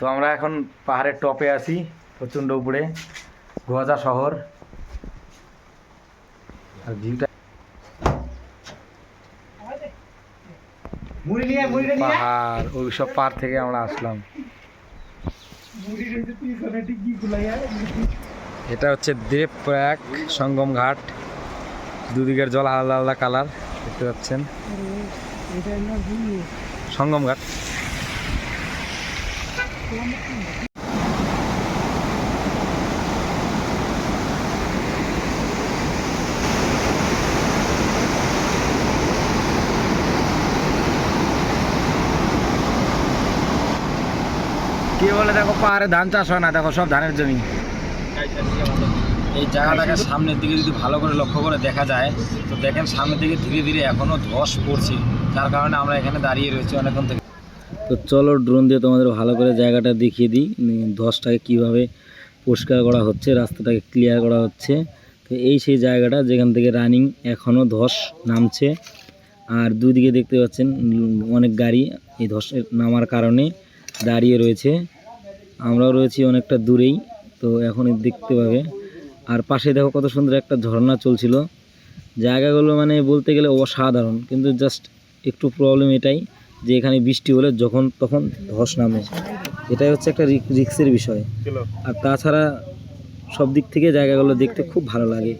তো আমরা এখন পাহাড়ের টপে আছি প্রচণ্ড উপরে। গোয়াজা শহর। আর ভিউটা পাহাড় ওই সব পাহাড় থেকে আমরা আসলাম। এটা হচ্ছে দেবপ্রয়াগ সঙ্গম ঘাট। দুদিকের জল আলাদা আলাদা কালার দেখতে পাচ্ছেন। সঙ্গম ঘাট। কি বলে দেখো, পাহাড়ে ধান চাষ হয় না, দেখো সব ধানের জমি। এই জায়গাটাকে সামনের দিকে যদি ভালো করে লক্ষ্য করে দেখা যায়, তো দেখেন সামনের দিকে ধীরে ধীরে এখনও ধস পড়ছে। যার কারণে আমরা এখানে দাঁড়িয়ে রয়েছি অনেকক্ষণ থেকে। তো চলো ড্রোন দিয়ে তোমাদের ভালো করে জায়গাটা দেখিয়ে দিই ধসটাকে কীভাবে পরিষ্কার করা হচ্ছে, রাস্তাটাকে ক্লিয়ার করা হচ্ছে। তো এই সেই জায়গাটা যেখান থেকে রানিং এখনও ধস নামছে। আর দুদিকে দেখতে পাচ্ছেন অনেক গাড়ি এই ধসের নামার কারণে দাঁড়িয়ে রয়েছে। আমরাও রয়েছি অনেকটা দূরেই, তো এখন দেখতে পাবে। আর পাশে দেখো কত সুন্দর একটা ঝর্ণা চলছিল। জায়গাগুলো মানে বলতে গেলে অসাধারণ, কিন্তু জাস্ট একটু প্রবলেম এটাই। যে এখানে বৃষ্টি হলে যখন তখন ধস নামে। এটাই হচ্ছে একটা রিক- রিক্সের বিষয়। আর তাছাড়া সব দিক থেকে জায়গাগুলো দেখতে খুব ভালো লাগে।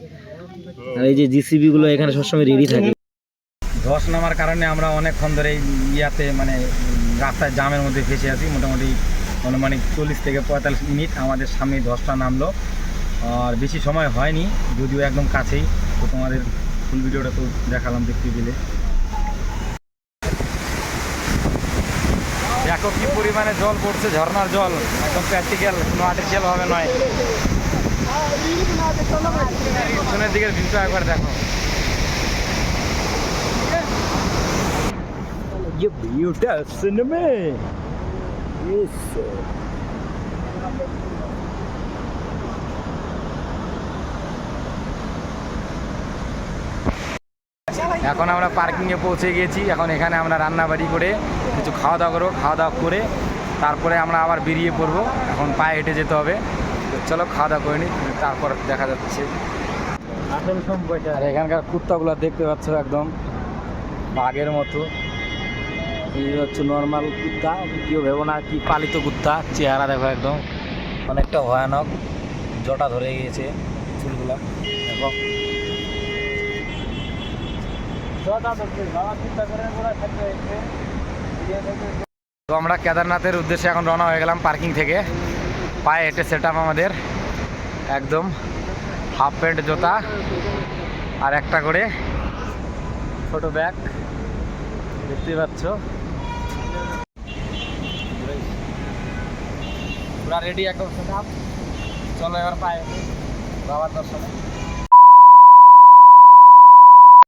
আর এই যে জিসিবিগুলো এখানে সবসময় রেডি থাকে। ধস নামার কারণে আমরা অনেকক্ষণ ধরে এই ইয়াতে মানে রাস্তায় জামের মধ্যে ফেসে আছি। মোটামুটি অনুমানিক চল্লিশ থেকে পঁয়তাল্লিশ মিনিট আমাদের সামনে ধসটা নামলো। আর বেশি সময় হয়নি যদিও একদম কাছেই। তো তোমাদের ফুল ভিডিওটা তো দেখালাম দেখতে দিলে দেখো কি পরিমাণে জল পড়ছে ঝর্ণার জল একদম প্র্যাকটিক্যাল কোনো আর্টিফিশিয়াল ভাবে নয় পিছনের দিকের ভিউটা একবার দেখো ये ब्यूटी सिनेमे यस এখন আমরা পার্কিংয়ে পৌঁছে গিয়েছি এখন এখানে আমরা রান্না বাড়ি করে কিছু খাওয়া দাওয়া করব, খাওয়া দাওয়া করে তারপরে আমরা আবার বেরিয়ে পড়ব। এখন পায়ে হেঁটে যেতে হবে। তো চলো খাওয়া দাওয়া করে নিই তারপর দেখা যাচ্ছে। আর এখানকার কুত্তাগুলো দেখতে পাচ্ছ একদম বাঘের মতো। হচ্ছে নর্মাল কুত্তা। কেউ ভেবো না কি পালিত কুত্তা, চেহারা দেখো একদম। অনেকটা ভয়ানক। জটা ধরে গিয়েছে চুলগুলা। দেখো। তো আমরা কেদারনাথের উদ্দেশ্যে এখন রওনা হয়ে গেলাম পার্কিং থেকে। পায়ে হেঁটে সেট আমাদের। একদম হাফ প্যান্ট জুতা আর একটা করে ছোট ব্যাগ দেখতেই পাচ্ছ। পুরা রেডি একদম সেট চলো এবার পায়ে বাবার দর্শনে।